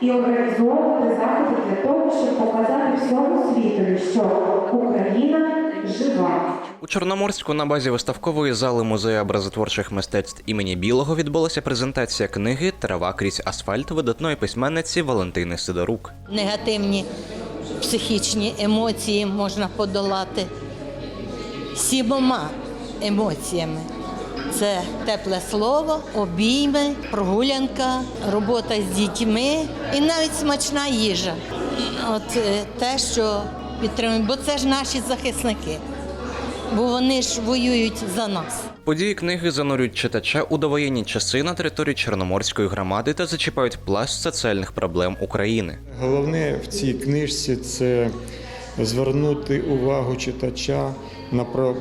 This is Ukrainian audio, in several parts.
і організовувати заходи для того, щоб показати всьому світові, що Україна жива. У Чорноморську на базі виставкової зали музею образотворчих мистецтв імені Білого відбулася презентація книги Трава крізь асфальт видатної письменниці Валентини Сидорук. негативні психічні емоції можна подолати сімома емоціями. Це тепле слово, обійми, прогулянка, робота з дітьми і навіть смачна їжа. От е, те, що підтримуємо, бо це ж наші захисники, бо вони ж воюють за нас. Події книги занурюють читача у довоєнні часи на території Чорноморської громади та зачіпають пласт соціальних проблем України. Головне в цій книжці це звернути увагу читача на, про,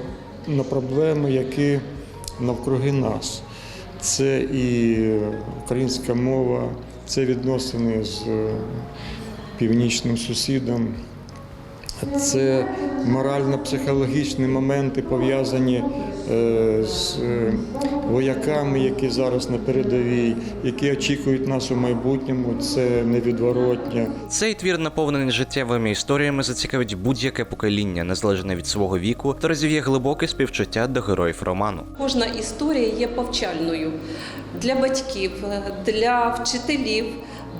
на проблеми, які навкруги нас. Це і українська мова, це відносини з е, північним сусідом, це морально-психологічні моменти пов'язані е, з е, вояками, які зараз на передовій, які очікують нас у майбутньому. Це невідворотня. Цей твір, наповнений життєвими історіями, зацікавить будь-яке покоління, незалежно від свого віку, та розів'є глибоке співчуття до героїв роману. Кожна історія є повчальною для батьків, для вчителів,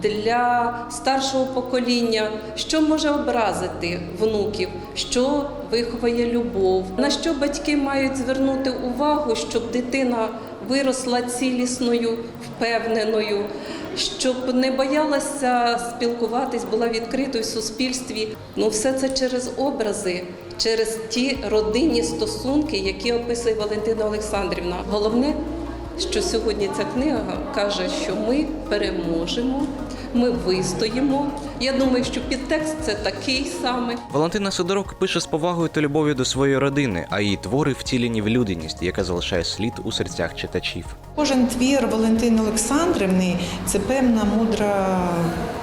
для старшого покоління, що може образити внуків, що виховає любов, на що батьки мають звернути увагу, щоб дитина виросла цілісною, впевненою. Щоб не боялася спілкуватись, була відкритою в суспільстві. Ну, все це через образи, через ті родинні стосунки, які описує Валентина Олександрівна. Головне, що сьогодні ця книга каже, що ми переможемо, ми вистоїмо. Я думаю, що підтекст це такий самий. Валентина Сидорук пише з повагою та любов'ю до своєї родини, а її твори втілені в людяність, яка залишає слід у серцях читачів. Кожен твір Валентини Олександрівни це певна мудра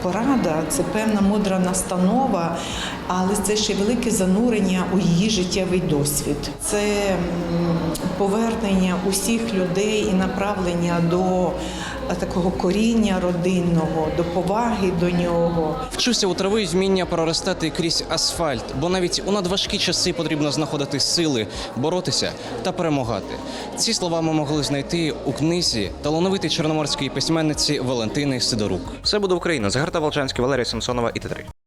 порада, це певна мудра настанова, але це ще велике занурення у її життєвий досвід. Це повернення усіх людей і направлення до такого коріння родинного, до поваги до нього. Вчуся у трави зміння проростати крізь асфальт, бо навіть у надважкі часи потрібно знаходити сили, боротися та перемагати. Ці слова ми могли знайти у книзі талановитій чорноморської письменниці Валентини Сидорук. Все буде Україна. Загарта Волчанський, Валерія Самсонова і Т3.